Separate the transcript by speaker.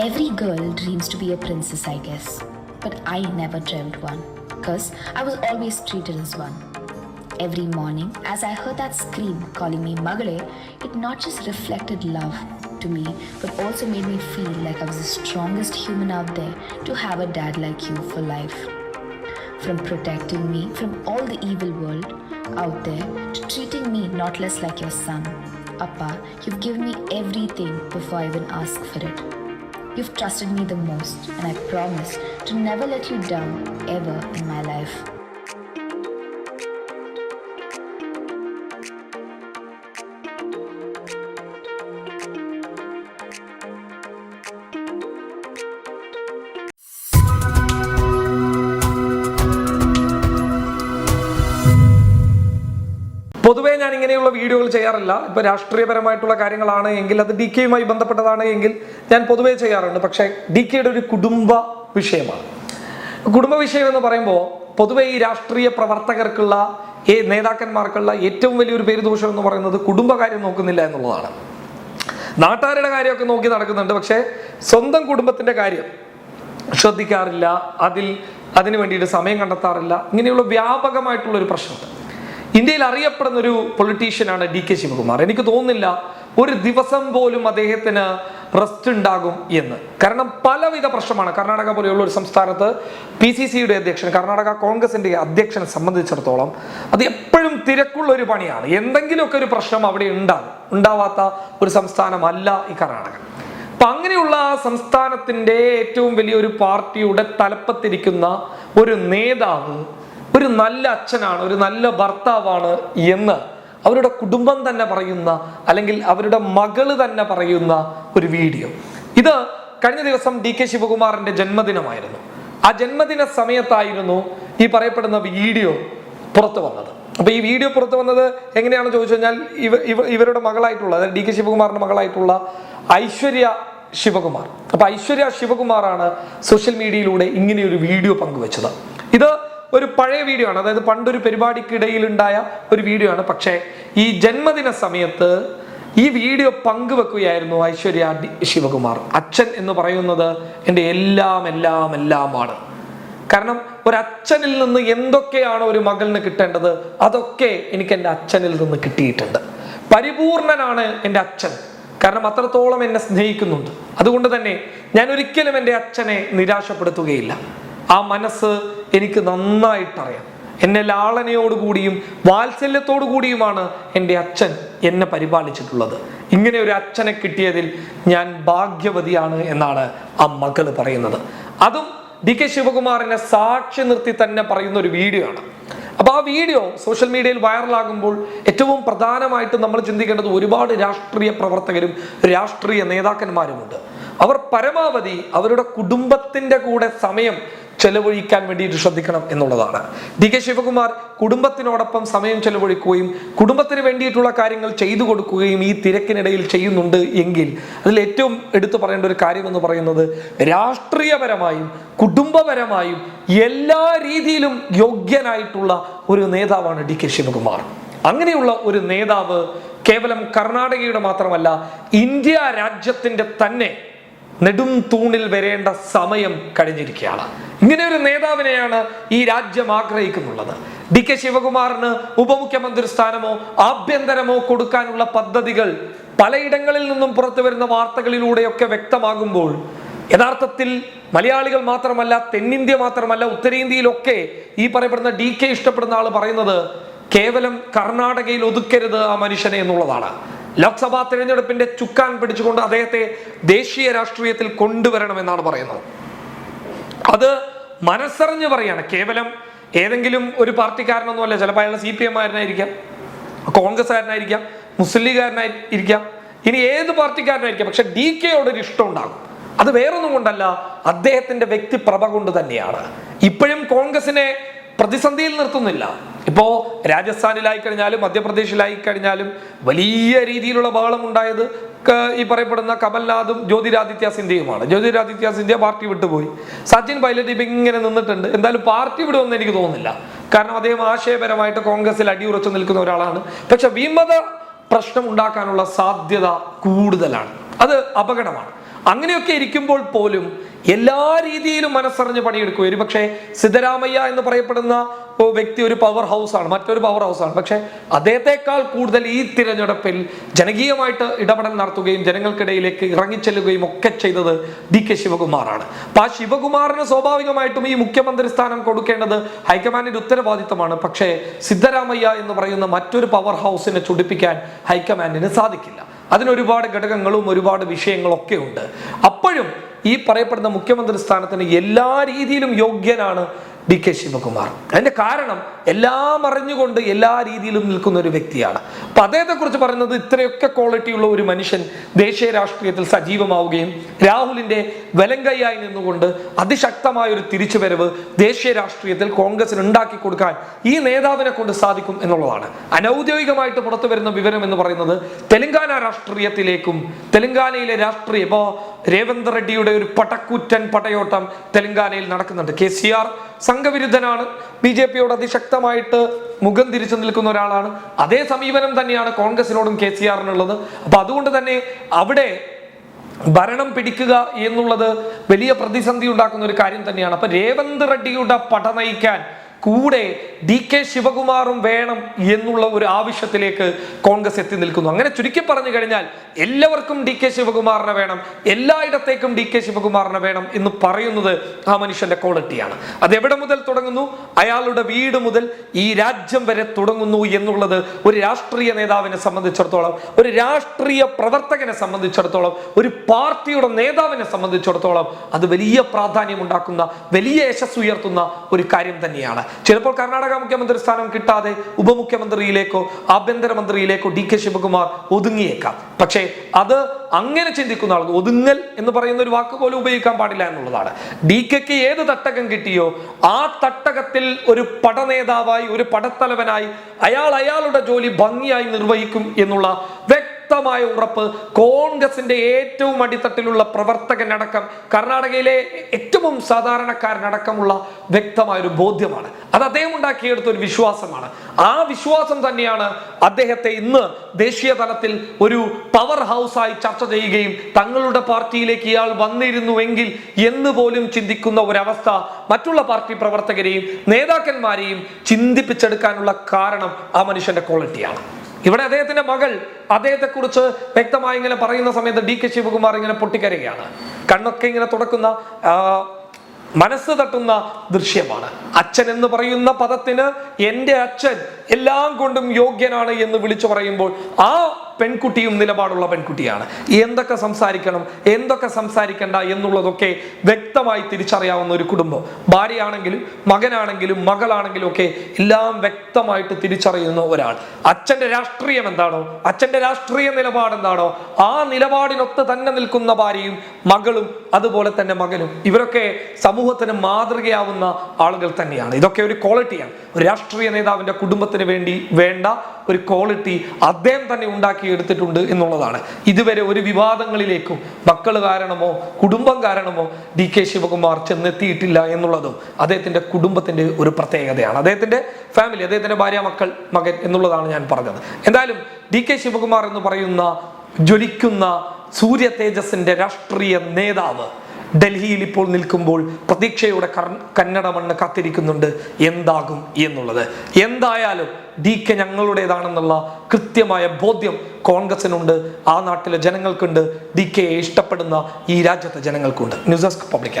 Speaker 1: Every girl dreams to be a princess, I guess. But I never dreamt one, because I was always treated as one. Every morning, as I heard that scream calling me Magale, it not just reflected love to me, but also made me feel like I was the strongest human out there to have a dad like you for life. From protecting me from all the evil world out there to treating me not less like your son. Appa, you've given me everything before I even ask for it. You've trusted me the most, and I promise to never let you down ever in my life.
Speaker 2: പൊതുവേ ഞാൻ ഇങ്ങനെയുള്ള വീഡിയോകൾ ചെയ്യാറില്ല. ഇപ്പൊ രാഷ്ട്രീയപരമായിട്ടുള്ള കാര്യങ്ങളാണ് എങ്കിൽ അത് D കെയുമായി ബന്ധപ്പെട്ടതാണ് എങ്കിൽ ഞാൻ പൊതുവേ ചെയ്യാറുണ്ട്. പക്ഷേ ഡി കെയുടെ ഒരു കുടുംബ വിഷയമാണ്. കുടുംബ വിഷയം എന്ന് പറയുമ്പോൾ പൊതുവെ ഈ രാഷ്ട്രീയ പ്രവർത്തകർക്കുള്ള ഈ നേതാക്കന്മാർക്കുള്ള ഏറ്റവും വലിയൊരു പേരുദോഷം എന്ന് പറയുന്നത് കുടുംബകാര്യം നോക്കുന്നില്ല എന്നുള്ളതാണ്. നാട്ടുകാരുടെ കാര്യമൊക്കെ നോക്കി നടക്കുന്നുണ്ട്. പക്ഷേ സ്വന്തം കുടുംബത്തിന്റെ കാര്യം ശ്രദ്ധിക്കാറില്ല. അതിൽ അതിനു വേണ്ടിയിട്ട് സമയം കണ്ടെത്താറില്ല. ഇങ്ങനെയുള്ള വ്യാപകമായിട്ടുള്ള ഒരു പ്രശ്നമുണ്ട്. ഇന്ത്യയിൽ അറിയപ്പെടുന്ന ഒരു പൊളിറ്റീഷ്യനാണ് ഡി കെ ശിവകുമാർ. എനിക്ക് തോന്നുന്നില്ല ഒരു ദിവസം പോലും അദ്ദേഹത്തിന് റെസ്റ്റ് ഉണ്ടാകും എന്ന്. കാരണം പലവിധ പ്രശ്നമാണ്. കർണാടക പോലെയുള്ള ഒരു സംസ്ഥാനത്ത് പി സി സിയുടെ അധ്യക്ഷൻ കർണാടക കോൺഗ്രസിന്റെ അധ്യക്ഷനെ സംബന്ധിച്ചിടത്തോളം അത് എപ്പോഴും തിരക്കുള്ള ഒരു പണിയാണ്. എന്തെങ്കിലുമൊക്കെ ഒരു പ്രശ്നം അവിടെ ഉണ്ടാകും ഉണ്ടാവാത്ത ഒരു സംസ്ഥാനമല്ല ഈ കർണാടക. അപ്പൊ അങ്ങനെയുള്ള ആ സംസ്ഥാനത്തിന്റെ ഏറ്റവും വലിയൊരു പാർട്ടിയുടെ തലപ്പത്തിരിക്കുന്ന ഒരു നേതാവ് ഒരു നല്ല അച്ഛനാണ് ഒരു നല്ല ഭർത്താവാണ് എന്ന് അവരുടെ കുടുംബം തന്നെ പറയുന്ന അല്ലെങ്കിൽ അവരുടെ മകൾ തന്നെ പറയുന്ന ഒരു വീഡിയോ. ഇത് കഴിഞ്ഞ ദിവസം ഡി കെ ശിവകുമാറിന്റെ ജന്മദിനമായിരുന്നു. ആ ജന്മദിന സമയത്തായിരുന്നു ഈ പറയപ്പെടുന്ന വീഡിയോ പുറത്തു വന്നത്. അപ്പൊ ഈ വീഡിയോ പുറത്തു വന്നത് എങ്ങനെയാണെന്ന് ചോദിച്ചു കഴിഞ്ഞാൽ ഇവ ഇവ- ഇവരുടെ മകളായിട്ടുള്ള അതായത് ഡി കെ ശിവകുമാറിന്റെ മകളായിട്ടുള്ള ഐശ്വര്യ ശിവകുമാർ. അപ്പൊ ഐശ്വര്യ ശിവകുമാറാണ് സോഷ്യൽ മീഡിയയിലൂടെ ഇങ്ങനെ ഒരു വീഡിയോ പങ്കുവച്ചത്. ഇത് ഒരു പഴയ വീഡിയോ ആണ്. അതായത് പണ്ടൊരു പരിപാടിക്കിടയിൽ ഉണ്ടായ ഒരു വീഡിയോ ആണ്. പക്ഷേ ഈ ജന്മദിന സമയത്ത് ഈ വീഡിയോ പങ്കുവെക്കുകയായിരുന്നു ഐശ്വര്യ ശിവകുമാർ. അച്ഛൻ എന്ന് പറയുന്നത് എന്റെ എല്ലാം എല്ലാം എല്ലാമാണ്. കാരണം ഒരു അച്ഛനിൽ നിന്ന് എന്തൊക്കെയാണ് ഒരു മകളിന് കിട്ടേണ്ടത് അതൊക്കെ എനിക്ക് എന്റെ അച്ഛനിൽ നിന്ന് കിട്ടിയിട്ടുണ്ട്. പരിപൂർണനാണ് എന്റെ അച്ഛൻ. കാരണം അത്രത്തോളം എന്നെ സ്നേഹിക്കുന്നുണ്ട്. അതുകൊണ്ട് തന്നെ ഞാൻ ഒരിക്കലും എന്റെ അച്ഛനെ നിരാശപ്പെടുത്തുകയില്ല. ആ മനസ്സ് എനിക്ക് നന്നായിട്ടറിയാം. എന്നെ ലാളനയോടുകൂടിയും വാത്സല്യത്തോടു കൂടിയുമാണ് എന്റെ അച്ഛൻ എന്നെ പരിപാലിച്ചിട്ടുള്ളത്. ഇങ്ങനെ ഒരു അച്ഛനെ കിട്ടിയതിൽ ഞാൻ ഭാഗ്യവതിയാണ് എന്നാണ് ആ മകൾ പറയുന്നത്. അതും ഡി കെ ശിവകുമാറിനെ സാക്ഷി നിർത്തി തന്നെ പറയുന്ന ഒരു വീഡിയോ ആണ്. അപ്പൊ ആ വീഡിയോ സോഷ്യൽ മീഡിയയിൽ വൈറലാകുമ്പോൾ ഏറ്റവും പ്രധാനമായിട്ട് നമ്മൾ ചിന്തിക്കേണ്ടത് ഒരുപാട് രാഷ്ട്രീയ പ്രവർത്തകരും രാഷ്ട്രീയ നേതാക്കന്മാരുമുണ്ട്. അവർ പരമാവധി അവരുടെ കുടുംബത്തിന്റെ കൂടെ സമയം ചെലവഴിക്കാൻ വേണ്ടിയിട്ട് ശ്രദ്ധിക്കണം എന്നുള്ളതാണ്. ഡി കെ ശിവകുമാർ കുടുംബത്തിനോടൊപ്പം സമയം ചെലവഴിക്കുകയും കുടുംബത്തിന് വേണ്ടിയിട്ടുള്ള കാര്യങ്ങൾ ചെയ്തു കൊടുക്കുകയും ഈ തിരക്കിനിടയിൽ ചെയ്യുന്നുണ്ട് എങ്കിൽ അതിൽ ഏറ്റവും എടുത്തു പറയേണ്ട ഒരു കാര്യം എന്ന് പറയുന്നത് രാഷ്ട്രീയപരമായും കുടുംബപരമായും എല്ലാ രീതിയിലും യോഗ്യനായിട്ടുള്ള ഒരു നേതാവാണ് ഡി കെ ശിവകുമാർ. അങ്ങനെയുള്ള ഒരു നേതാവ് കേവലം കർണാടകയുടെ മാത്രമല്ല ഇന്ത്യ രാജ്യത്തിന്റെ തന്നെ നെടും തൂണിൽ വരേണ്ട സമയം കഴിഞ്ഞിരിക്കുകയാണ്. ഇങ്ങനെ ഒരു നേതാവിനെയാണ് ഈ രാജ്യം ആഗ്രഹിക്കുന്നുള്ളത്. ഡി കെ ശിവകുമാറിന് ഉപമുഖ്യമന്ത്രി സ്ഥാനമോ ആഭ്യന്തരമോ കൊടുക്കാനുള്ള പദ്ധതികൾ പലയിടങ്ങളിൽ നിന്നും പുറത്തു വരുന്ന വാർത്തകളിലൂടെയൊക്കെ വ്യക്തമാകുമ്പോൾ യഥാർത്ഥത്തിൽ മലയാളികൾ മാത്രമല്ല തെന്നിന്ത്യ മാത്രമല്ല ഉത്തരേന്ത്യയിലൊക്കെ ഈ പറയപ്പെടുന്ന ഡി കെ ഇഷ്ടപ്പെടുന്ന ആൾ പറയുന്നത് കേവലം കർണാടകയിൽ ഒതുക്കരുത് ആ മനുഷ്യനെ എന്നുള്ളതാണ്. ലോക്സഭാ തെരഞ്ഞെടുപ്പിന്റെ ചുക്കാൻ പിടിച്ചുകൊണ്ട് അദ്ദേഹത്തെ ദേശീയ രാഷ്ട്രീയത്തിൽ കൊണ്ടുവരണമെന്നാണ് പറയുന്നത്. അത് മനസ്സറിഞ്ഞ് പറയാണ്. കേവലം ഏതെങ്കിലും ഒരു പാർട്ടിക്കാരനൊന്നുമല്ല. ചിലപ്പോൾ അയാൾ സി പി എം ആയിരുന്നായിരിക്കാം കോൺഗ്രസ്സുകാരനായിരിക്കാം മുസ്ലിം ലീഗുകാരനായി ഇരിക്കാം ഇനി ഏത് പാർട്ടിക്കാരനായിരിക്കാം. പക്ഷെ ഡി കെയോട് ഒരു ഇഷ്ടം ഉണ്ടാകും. അത് വേറൊന്നും കൊണ്ടല്ല അദ്ദേഹത്തിന്റെ വ്യക്തിപ്രഭ കൊണ്ട് തന്നെയാണ്. ഇപ്പോഴും കോൺഗ്രസിനെ പ്രതിസന്ധിയിൽ നിർത്തുന്നില്ല. ഇപ്പോ രാജസ്ഥാനിലായി കഴിഞ്ഞാലും മധ്യപ്രദേശിലായി കഴിഞ്ഞാലും വലിയ രീതിയിലുള്ള ബഹളം ഉണ്ടായത് ഈ പറയപ്പെടുന്ന കമൽനാഥും ജ്യോതിരാദിത്യ സിന്ധ്യയുമാണ്. ജ്യോതിരാദിത്യ സിന്ധ്യ പാർട്ടി വിട്ടുപോയി. സച്ചിൻ പൈലറ്റ് ഇപ്പം ഇങ്ങനെ നിന്നിട്ടുണ്ട്. എന്തായാലും പാർട്ടി വിടുമെന്ന് എനിക്ക് തോന്നുന്നില്ല. കാരണം അദ്ദേഹം ആശയപരമായിട്ട് കോൺഗ്രസിൽ അടിയുറച്ചു നിൽക്കുന്ന ഒരാളാണ്. പക്ഷെ വിമത പ്രശ്നം ഉണ്ടാക്കാനുള്ള സാധ്യത കൂടുതലാണ്. അത് അപകടമാണ്. അങ്ങനെയൊക്കെ ഇരിക്കുമ്പോൾ പോലും എല്ലാ രീതിയിലും മനസ്സറിഞ്ഞ് പണിയെടുക്കും. ഒരു പക്ഷേ സിദ്ധരാമയ്യ എന്ന് പറയപ്പെടുന്ന വ്യക്തി ഒരു പവർ ഹൗസ് ആണ് മറ്റൊരു പവർ ഹൗസ് ആണ്. പക്ഷേ അദ്ദേഹത്തെക്കാൾ കൂടുതൽ ഈ തിരഞ്ഞെടുപ്പിൽ ജനകീയമായിട്ട് ഇടപെടൽ നടത്തുകയും ജനങ്ങൾക്കിടയിലേക്ക് ഇറങ്ങിച്ചെല്ലുകയും ഒക്കെ ചെയ്തത് ഡി കെ ശിവകുമാറാണ്. അപ്പൊ ആ ശിവകുമാറിന് സ്വാഭാവികമായിട്ടും ഈ മുഖ്യമന്ത്രി സ്ഥാനം കൊടുക്കേണ്ടത് ഹൈക്കമാൻഡിന്റെ ഉത്തരവാദിത്തമാണ്. പക്ഷേ സിദ്ധരാമയ്യ എന്ന് പറയുന്ന മറ്റൊരു പവർ ഹൗസിനെ ചുടിപ്പിക്കാൻ ഹൈക്കമാൻഡിന് സാധിക്കില്ല. അതിനൊരുപാട് ഘടകങ്ങളും ഒരുപാട് വിഷയങ്ങളൊക്കെ ഉണ്ട്. അപ്പോഴും ഈ പറയപ്പെടുന്ന മുഖ്യമന്ത്രി സ്ഥാനത്തിന് എല്ലാ രീതിയിലും യോഗ്യനാണ് ഡി കെ ശിവകുമാർ. അതിന്റെ കാരണം എല്ലാം അറിഞ്ഞുകൊണ്ട് എല്ലാ രീതിയിലും നിൽക്കുന്ന ഒരു വ്യക്തിയാണ്. അപ്പൊ അദ്ദേഹത്തെ കുറിച്ച് പറയുന്നത് ഇത്രയൊക്കെ ക്വാളിറ്റി ഉള്ള ഒരു മനുഷ്യൻ ദേശീയ രാഷ്ട്രീയത്തിൽ സജീവമാവുകയും രാഹുലിന്റെ വലങ്കയ്യായി നിന്നുകൊണ്ട് അതിശക്തമായ ഒരു തിരിച്ചുവരവ് ദേശീയ രാഷ്ട്രീയത്തിൽ കോൺഗ്രസിന് ഉണ്ടാക്കി കൊടുക്കാൻ ഈ നേതാവിനെ കൊണ്ട് സാധിക്കും എന്നുള്ളതാണ്. അനൗദ്യോഗികമായിട്ട് പുറത്തു വരുന്ന വിവരം എന്ന് പറയുന്നത് തെലങ്കാന രാഷ്ട്രീയത്തിലേക്കും തെലങ്കാനയിലെ രാഷ്ട്രീയ. ഇപ്പോ രേവന്ത് റെഡ്ഡിയുടെ ഒരു പടക്കൂറ്റൻ പടയോട്ടം തെലങ്കാനയിൽ നടക്കുന്നുണ്ട്. കെ സി ആർ സംഘവിരുദ്ധനാണ്. ബി ജെ പിയോട് അതിശക്തമായിട്ട് മുഖം തിരിച്ചു നിൽക്കുന്ന ഒരാളാണ്. അതേ സമീപനം തന്നെയാണ് കോൺഗ്രസിനോടും കെ സി ആറിനുള്ളത്. അപ്പൊ അതുകൊണ്ട് തന്നെ അവിടെ ഭരണം പിടിക്കുക എന്നുള്ളത് വലിയ പ്രതിസന്ധി ഉണ്ടാക്കുന്ന ഒരു കാര്യം തന്നെയാണ്. അപ്പൊ രേവന്ത് റെഡ്ഡിയുടെ പട നയിക്കാൻ കൂടെ ഡി കെ ശിവകുമാറും വേണം എന്നുള്ള ഒരു ആവശ്യത്തിലേക്ക് കോൺഗ്രസ് എത്തി നിൽക്കുന്നു. അങ്ങനെ ചുരുക്കി പറഞ്ഞു കഴിഞ്ഞാൽ എല്ലാവർക്കും ഡി കെ ശിവകുമാറിനെ വേണം എല്ലായിടത്തേക്കും ഡി കെ ശിവകുമാറിനെ വേണം എന്ന് പറയുന്നത് ആ മനുഷ്യന്റെ ക്വാളിറ്റിയാണ്. അത് എവിടെ മുതൽ തുടങ്ങുന്നു? അയാളുടെ വീട് മുതൽ ഈ രാജ്യം വരെ തുടങ്ങുന്നു എന്നുള്ളത് ഒരു രാഷ്ട്രീയ നേതാവിനെ സംബന്ധിച്ചിടത്തോളം ഒരു രാഷ്ട്രീയ പ്രവർത്തകനെ സംബന്ധിച്ചിടത്തോളം ഒരു പാർട്ടിയുടെ നേതാവിനെ സംബന്ധിച്ചിടത്തോളം അത് വലിയ പ്രാധാന്യം ഉണ്ടാക്കുന്ന വലിയ യശസ് ഉയർത്തുന്ന ഒരു കാര്യം തന്നെയാണ്. ചിലപ്പോൾ കർണാടക മുഖ്യമന്ത്രി സ്ഥാനം കിട്ടാതെ ഉപമുഖ്യമന്ത്രിയിലേക്കോ ആഭ്യന്തരമന്ത്രിയിലേക്കോ ഡി കെ ശിവകുമാർ ഒതുങ്ങിയേക്കാം. പക്ഷേ അത് അങ്ങനെ ചിന്തിക്കുന്ന ആൾക്ക് ഒതുങ്ങൽ എന്ന് പറയുന്ന ഒരു വാക്ക് പോലും ഉപയോഗിക്കാൻ പാടില്ല എന്നുള്ളതാണ്. ഡി കെക്ക് ഏത് തട്ടകം കിട്ടിയോ ആ തട്ടകത്തിൽ ഒരു പടനേതാവായി ഒരു പടത്തലവനായി അയാൾ അയാളുടെ ജോലി ഭംഗിയായി നിർവഹിക്കും എന്നുള്ള വ്യക്തമായ ഉറപ്പ് കോൺഗ്രസിന്റെ ഏറ്റവും അടിത്തട്ടിലുള്ള പ്രവർത്തകനടക്കം കർണാടകയിലെ ഏറ്റവും സാധാരണക്കാരനടക്കമുള്ള വ്യക്തമായ ഒരു ബോധ്യമാണ്. അത് അദ്ദേഹം ഉണ്ടാക്കിയെടുത്ത ഒരു വിശ്വാസമാണ്. ആ വിശ്വാസം തന്നെയാണ് അദ്ദേഹത്തെ ഇന്ന് ദേശീയ തലത്തിൽ ഒരു പവർ ഹൗസായി ചർച്ച ചെയ്യുകയും തങ്ങളുടെ പാർട്ടിയിലേക്ക് ഇയാൾ വന്നിരുന്നുവെങ്കിൽ എന്ന് പോലും ചിന്തിക്കുന്ന ഒരവസ്ഥ മറ്റുള്ള പാർട്ടി പ്രവർത്തകരെയും നേതാക്കന്മാരെയും ചിന്തിപ്പിച്ചെടുക്കാനുള്ള കാരണം ആ മനുഷ്യന്റെ ക്വാളിറ്റിയാണ്. ഇവിടെ അദ്ദേഹത്തിന്റെ മകൾ അദ്ദേഹത്തെ കുറിച്ച് വ്യക്തമായി ഇങ്ങനെ പറയുന്ന സമയത്ത് ഡി കെ ശിവകുമാർ ഇങ്ങനെ പൊട്ടിക്കരുകയാണ് കണ്ണൊക്കെ ഇങ്ങനെ തുടക്കുന്ന മനസ്സ് തട്ടുന്ന ദൃശ്യമാണ്. അച്ഛൻ എന്ന് പറയുന്ന പദത്തിന് എന്റെ അച്ഛൻ എല്ലാം കൊണ്ടും യോഗ്യനാണ് എന്ന് വിളിച്ചു പറയുമ്പോൾ ആ പെൺകുട്ടിയും നിലപാടുള്ള പെൺകുട്ടിയാണ്. എന്തൊക്കെ സംസാരിക്കണം എന്തൊക്കെ സംസാരിക്കണ്ട എന്നുള്ളതൊക്കെ വ്യക്തമായി തിരിച്ചറിയാവുന്ന ഒരു കുടുംബം. ഭാര്യയാണെങ്കിലും മകനാണെങ്കിലും മകളാണെങ്കിലും ഒക്കെ എല്ലാം വ്യക്തമായിട്ട് തിരിച്ചറിയുന്ന ഒരാൾ. അച്ഛന്റെ രാഷ്ട്രീയം എന്താണോ അച്ഛന്റെ രാഷ്ട്രീയ നിലപാട് എന്താണോ ആ നിലപാടിനൊത്ത് തന്നെ നിൽക്കുന്ന ഭാര്യയും മകളും അതുപോലെ തന്നെ മകനും. ഇവരൊക്കെ സമൂഹത്തിന് മാതൃകയാവുന്ന ആളുകൾ തന്നെയാണ്. ഇതൊക്കെ ഒരു ക്വാളിറ്റിയാണ് ഒരു രാഷ്ട്രീയ നേതാവിന്റെ കുടുംബത്തിന് വേണ്ടി വേണ്ട ഒരു ക്വാളിറ്റി അദ്ദേഹം തന്നെ ഉണ്ടാക്കിയെടുത്തിട്ടുണ്ട് എന്നുള്ളതാണ്. ഇതുവരെ ഒരു വിവാദങ്ങളിലേക്കും മക്കൾ കാരണമോ കുടുംബം കാരണമോ ഡി കെ ശിവകുമാർ ചെന്നെത്തിയിട്ടില്ല എന്നുള്ളതും അദ്ദേഹത്തിന്റെ കുടുംബത്തിന്റെ ഒരു പ്രത്യേകതയാണ്. അദ്ദേഹത്തിന്റെ ഫാമിലി അദ്ദേഹത്തിന്റെ ഭാര്യ മക്കൾ മകൻ എന്നുള്ളതാണ് ഞാൻ പറഞ്ഞത്. എന്തായാലും ഡി കെ ശിവകുമാർ എന്ന് പറയുന്ന ജ്വലിക്കുന്ന സൂര്യ തേജസിന്റെ രാഷ്ട്രീയ നേതാവ് ഡൽഹിയിൽ ഇപ്പോൾ നിൽക്കുമ്പോൾ പ്രതീക്ഷയുടെ കന്നഡ മണ്ണ് കാത്തിരിക്കുന്നുണ്ട്. എന്താകും എന്നുള്ളത്? എന്തായാലും ഡി കെ ഞങ്ങളുടേതാണെന്നുള്ള കൃത്യമായ ബോധ്യം കോൺഗ്രസിനുണ്ട്. ആ നാട്ടിലെ ജനങ്ങൾക്കുണ്ട്. ഡി കെയെ ഇഷ്ടപ്പെടുന്ന ഈ രാജ്യത്തെ ജനങ്ങൾക്കുണ്ട്. News desk public